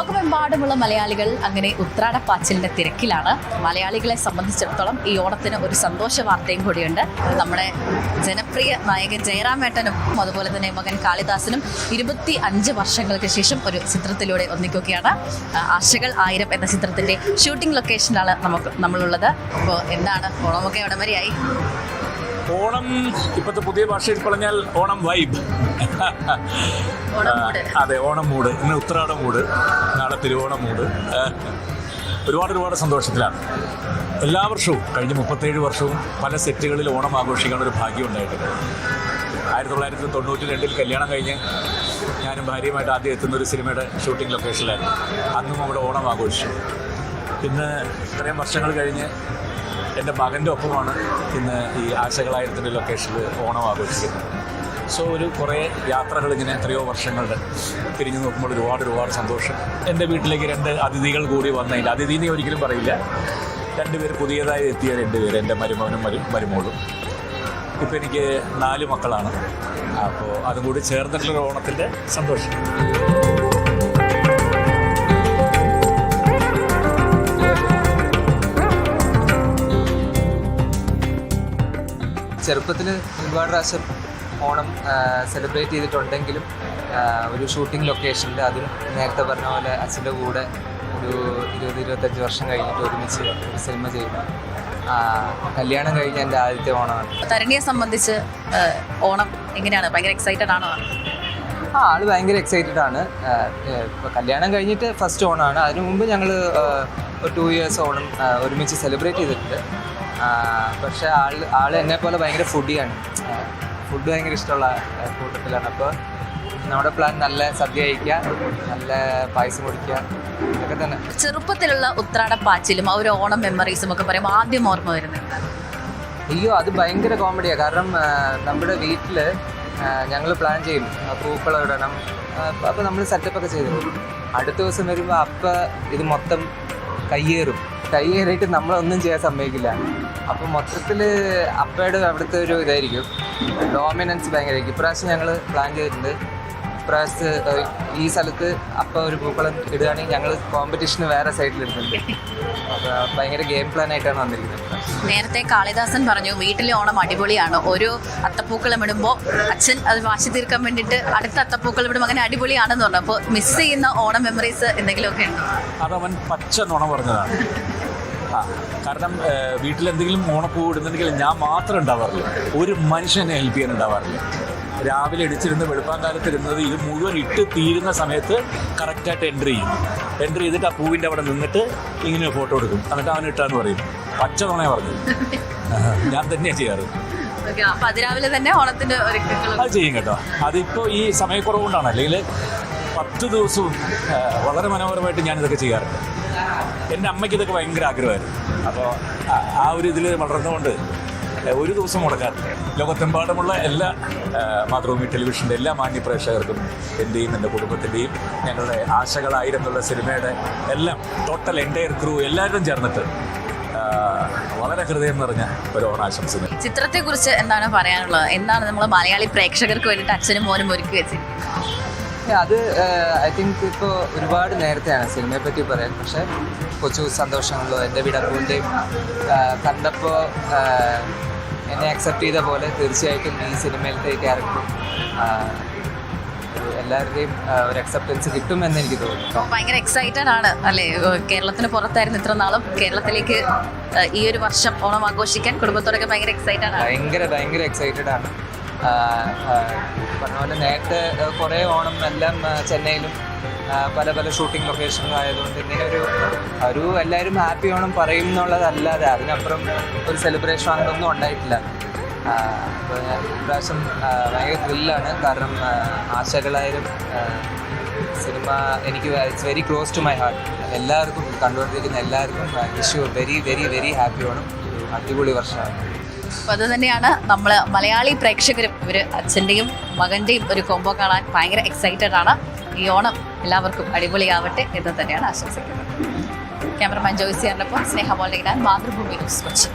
ലോകമെമ്പാടുമുള്ള മലയാളികൾ അങ്ങനെ ഉത്രാടപ്പാച്ചിലിന്റെ തിരക്കിലാണ്. മലയാളികളെ സംബന്ധിച്ചിടത്തോളം ഈ ഓണത്തിന് ഒരു സന്തോഷ വാർത്തയും കൂടിയുണ്ട്. നമ്മുടെ ജനപ്രിയ നായകൻ ജയറാമേട്ടനും അതുപോലെ തന്നെ മകൻ കാളിദാസനും ഇരുപത്തി അഞ്ച് വർഷങ്ങൾക്ക് ശേഷം ഒരു ചിത്രത്തിലൂടെ ഒന്നിക്കുകയാണ്. ആശകൾ ആയിരം എന്ന ചിത്രത്തിന്റെ ഷൂട്ടിംഗ് ലൊക്കേഷനാണ് നമുക്ക് നമ്മളുള്ളത്. അപ്പോൾ എന്താണ്? ഓണമൊക്കെ ഉടമരിയായി ഓണം ഇപ്പോഴത്തെ പുതിയ ഭാഷയിൽ പറഞ്ഞാൽ ഓണം വൈബ്. അതെ ഓണം മൂട് ഇന്ന് ഉത്രാട മൂട് നാളെ തിരുവോണം മൂട് ഒരുപാട് ഒരുപാട് സന്തോഷത്തിലാണ്. എല്ലാ വർഷവും കഴിഞ്ഞ മുപ്പത്തേഴ് വർഷവും പല സെറ്റുകളിൽ ഓണം ആഘോഷിക്കാൻ ഒരു ഭാഗ്യം ഉണ്ടായിട്ടുണ്ട്. ആയിരത്തി തൊള്ളായിരത്തി തൊണ്ണൂറ്റി രണ്ടിൽ കല്യാണം കഴിഞ്ഞ് ഞാനും ഭാര്യയുമായിട്ട് ആദ്യം എത്തുന്ന ഒരു സിനിമയുടെ ഷൂട്ടിംഗ് ലൊക്കേഷനിലായിരുന്നു അന്നും അവിടെ ഓണം ആഘോഷിച്ചു. ഇന്ന് ഇത്രയും വർഷങ്ങൾ കഴിഞ്ഞ് എന്റെ മകന്റെ ഒപ്പമാണ് ഇന്ന് ഈ ആശകളായിരത്തിന്റെ ലൊക്കേഷനിൽ ഓണം ആഘോഷിക്കുന്നത്. സോ ഒരു കുറേ യാത്രകൾ ഇങ്ങനെ എത്രയോ വർഷങ്ങളുടെ തിരിഞ്ഞു നോക്കുമ്പോൾ ഒരുപാട് ഒരുപാട് സന്തോഷം. എന്റെ വീട്ടിലേക്ക് രണ്ട് അതിഥികൾ കൂടി വന്നതിൽ അതിഥി എന്ന് ഒരിക്കലും പറയില്ല. രണ്ടുപേർ പുതിയതായി എത്തിയ രണ്ടുപേർ എന്റെ മരുമകനും മരു മരുമോളും. ഇപ്പം എനിക്ക് നാല് മക്കളാണ്. അപ്പോൾ അതും കൂടി ചേർന്നിട്ടുള്ള ഓണത്തിന്റെ സന്തോഷം. ചെറുപ്പത്തിൽ ഒരുപാട് പ്രാവശ്യം ഓണം സെലിബ്രേറ്റ് ചെയ്തിട്ടുണ്ടെങ്കിലും ഒരു ഷൂട്ടിംഗ് ലൊക്കേഷനിൽ അതും നേരത്തെ പറഞ്ഞ പോലെ അച്ഛന്റെ കൂടെ ഒരു ഇരുപത് ഇരുപത്തഞ്ച് വർഷം കഴിഞ്ഞിട്ട് ഒരുമിച്ച് ഒരു സിനിമ ചെയ്യുന്നു. കല്യാണം കഴിഞ്ഞ എന്റെ ആദ്യത്തെ ഓണമാണ്. തരണിയെ സംബന്ധിച്ച് ഓണം എങ്ങനെയാണ്? ഭയങ്കര എക്സൈറ്റഡ് ആണോ? ആ ആൾ ഭയങ്കര എക്സൈറ്റഡ് ആണ്. ഇപ്പോൾ കല്യാണം കഴിഞ്ഞിട്ട് ഫസ്റ്റ് ഓണമാണ് അതിനു മുമ്പ് ഞങ്ങൾ ഒരു ടു ഇയേഴ്സ് ഓണം ഒരുമിച്ച് സെലിബ്രേറ്റ് ചെയ്തിട്ടുണ്ട്. പക്ഷേ ആൾ ആൾ എന്നെ പോലെ ഭയങ്കര ഫുഡിയാണ് ഫുഡ് ഭയങ്കര ഇഷ്ടമുള്ള കൂട്ടത്തിലാണ്. അപ്പോൾ നമ്മുടെ പ്ലാൻ നല്ല സദ്യ കഴിക്കുക നല്ല പായസം കുടിക്കുക ഇതൊക്കെ തന്നെ. ചെറുപ്പത്തിലുള്ള ഉത്രാട ഉത്രാടപ്പാച്ചിലും ആ ഒരു ഓണം മെമ്മറീസും ഒക്കെ പറയുമ്പോൾ ആദ്യം ഓർമ്മ വരുന്നത് അയ്യോ അത് ഭയങ്കര കോമഡിയാണ് കാരണം നമ്മുടെ വീട്ടിൽ ഞങ്ങൾ പ്ലാൻ ചെയ്യും ആ, പൂക്കളം ഇടണം. അപ്പോൾ നമ്മൾ സെറ്റപ്പ് ഒക്കെ ചെയ്തു. അടുത്ത ദിവസം വരുമ്പോൾ അപ്പം ഇത് മൊത്തം കയ്യേറും. കയ്യേറിയിട്ട് നമ്മളൊന്നും ചെയ്യാൻ സമ്മതിക്കില്ല. അപ്പോൾ മൊത്തത്തിൽ അപ്പയുടെ അവിടുത്തെ ഒരു ഇതായിരിക്കും. ഡോമിനൻസ് ഭയങ്കരമായിരിക്കും. ഇപ്രാവശ്യം ഞങ്ങൾ പ്ലാൻ ചെയ്തിട്ടുണ്ട്. ഇപ്രാവശ്യത്ത് ഈ സ്ഥലത്ത് അപ്പ ഒരു പൂക്കളം ഇടുകയാണെങ്കിൽ ഞങ്ങൾ കോമ്പറ്റീഷന് വേറെ സൈഡിൽ ഇടുന്നുണ്ട്. അപ്പോൾ ഭയങ്കര ഗെയിം പ്ലാൻ ആയിട്ടാണ് വന്നിരിക്കുന്നത്. നേരത്തെ കാളിദാസൻ പറഞ്ഞു വീട്ടിലെ ഓണം അടിപൊളിയാണ്. ഒരു അത്തപ്പൂക്കളം ഇടുമ്പോൾ അച്ഛൻ അത് വാശി തീർക്കാൻ വേണ്ടിയിട്ട് അടുത്ത അത്തപ്പൂക്കളം ഇടും അങ്ങനെ അടിപൊളിയാണെന്ന് പറഞ്ഞു. അപ്പോൾ മിസ് ചെയ്യുന്ന ഓണം മെമ്മറീസ് എന്തെങ്കിലുമൊക്കെ ഉണ്ടോ? അതവൻ പച്ച നുണ പറഞ്ഞതാണ്. കാരണം വീട്ടിൽ എന്തെങ്കിലും ഓണപ്പൂ ഇടുന്നുണ്ടെങ്കിൽ ഞാൻ മാത്രം ഉണ്ടാവാറില്ല. ഒരു മനുഷ്യനെ ഹെൽപ്പ് ചെയ്യാൻ ഉണ്ടാവാറില്ല. രാവിലെ ഇടിച്ചിരുന്ന് വെളുപ്പാങ്കാലത്ത് ഇരുന്നത് ഇത് മുഴുവൻ ഇട്ട് തീരുന്ന സമയത്ത് കറക്റ്റായിട്ട് എൻട്രി ചെയ്യും. എൻട്രി ചെയ്തിട്ട് ആ പൂവിന്റെ അവിടെ നിന്നിട്ട് ഇങ്ങനെ ഫോട്ടോ എടുക്കും. എന്നിട്ട് അവൻ ഇട്ടാന്ന് പറയും. പച്ച നുണ പറഞ്ഞു ഞാൻ തന്നെയാണ് ചെയ്യാറ്. അതിരാവിലെ തന്നെ ഓണത്തിന്റെ അത് ചെയ്യും കേട്ടോ. അതിപ്പോ ഈ സമയക്കുറവുകൊണ്ടാണ്. അല്ലെങ്കിൽ പത്ത് ദിവസവും വളരെ മനോഹരമായിട്ട് ഞാൻ ഇതൊക്കെ ചെയ്യാറുണ്ട്. എന്റെ അമ്മയ്ക്ക് ഇതൊക്കെ ഭയങ്കര ആഗ്രഹമായിരുന്നു. അപ്പോൾ ആ- ഒരു ഇതിൽ വളർന്നുകൊണ്ട് ഒരു ദിവസം മുടക്കാറില്ല ലോകത്തെമ്പാടുമുള്ള എല്ലാ മാതൃഭൂമി ടെലിവിഷന്റെ എല്ലാ മാന്യ പ്രേക്ഷകർക്കും എന്റെയും എന്റെ കുടുംബത്തിന്റെയും ഞങ്ങളുടെ ആശകളായിരം എന്നുള്ള സിനിമയുടെ എല്ലാം ടോട്ടൽ എന്റയർ ക്രൂ എല്ലാവരും ചേർന്നിട്ട് വളരെ ഹൃദയം നിറഞ്ഞ ഒരു ഓണാശംസ ചിത്രത്തെക്കുറിച്ച് ചിത്രത്തെ കുറിച്ച് എന്താണ് പറയാനുള്ളത്? എന്താണ് നമ്മൾ മലയാളി പ്രേക്ഷകർക്ക് വേണ്ടിയിട്ട് അച്ഛനും മോനും ഒരുക്കി വെച്ചിരിക്കുന്നത് Yeah, അത് ഐ തിങ്ക് ഇപ്പോൾ ഒരുപാട് നേരത്തെയാണ് സിനിമയെ പറ്റി പറയാൻ. പക്ഷേ കൊച്ചു സന്തോഷങ്ങളോ എന്റെ വീട് അപ്പൂന്റെയും കണ്ടപ്പോൾ എന്നെ അക്സെപ്റ്റ് ചെയ്ത പോലെ തീർച്ചയായിട്ടും ഈ സിനിമയിലത്തെ ക്യാരക്ടറും എല്ലാവരുടെയും ഒരു അക്സെപ്റ്റൻസ് കിട്ടുമെന്ന് എനിക്ക് തോന്നുന്നു. ഭയങ്കര എക്സൈറ്റഡ് ആണ് അല്ലേ? കേരളത്തിന് പുറത്തായിരുന്നു ഇത്ര നാളും. കേരളത്തിലേക്ക് ഈ ഒരു വർഷം ഓണം ആഘോഷിക്കാൻ കുടുംബത്തോടൊക്കെ ഭയങ്കര എക്സൈറ്റഡ് ആണ്. ഭയങ്കര ഭയങ്കര എക്സൈറ്റഡ് ആണ്. പറഞ്ഞ പോലെ നേരത്തെ കുറേ ഓണം എല്ലാം ചെന്നൈയിലും പല പല ഷൂട്ടിംഗ് ലൊക്കേഷനും ആയതുകൊണ്ട് ഇങ്ങനെ ഒരു ഒരു എല്ലാവരും ഹാപ്പി ഓണം പറയും എന്നുള്ളതല്ലാതെ അതിനപ്പുറം ഒരു സെലിബ്രേഷൻ അങ്ങനൊന്നും ഉണ്ടായിട്ടില്ല. അപ്പോൾ ഞാൻ ഇപ്രാവശ്യം ഭയങ്കര ത്രില്ലാണ് കാരണം ആശകളായാലും സിനിമ എനിക്ക് it's very close to my heart എല്ലാവർക്കും കണ്ടുകൊണ്ടിരിക്കുന്ന എല്ലാവർക്കും wish very very very happy Onam. അടിപൊളി വർഷമാണ്. അപ്പോൾ അത് തന്നെയാണ് നമ്മൾ മലയാളി പ്രേക്ഷകരും ഒരു അച്ഛന്റെയും മകന്റെയും ഒരു കോംബോ കാണാൻ ഭയങ്കര എക്സൈറ്റഡ് ആണ്. ഈ ഓണം എല്ലാവർക്കും അടിപൊളിയാവട്ടെ എന്ന് തന്നെയാണ് ആശംസിക്കുന്നത്. ക്യാമറമാൻ ജോയ്സിയാറിനൊപ്പം സ്നേഹമോളിനെ മാതൃഭൂമി ന്യൂസ് കൊച്ചി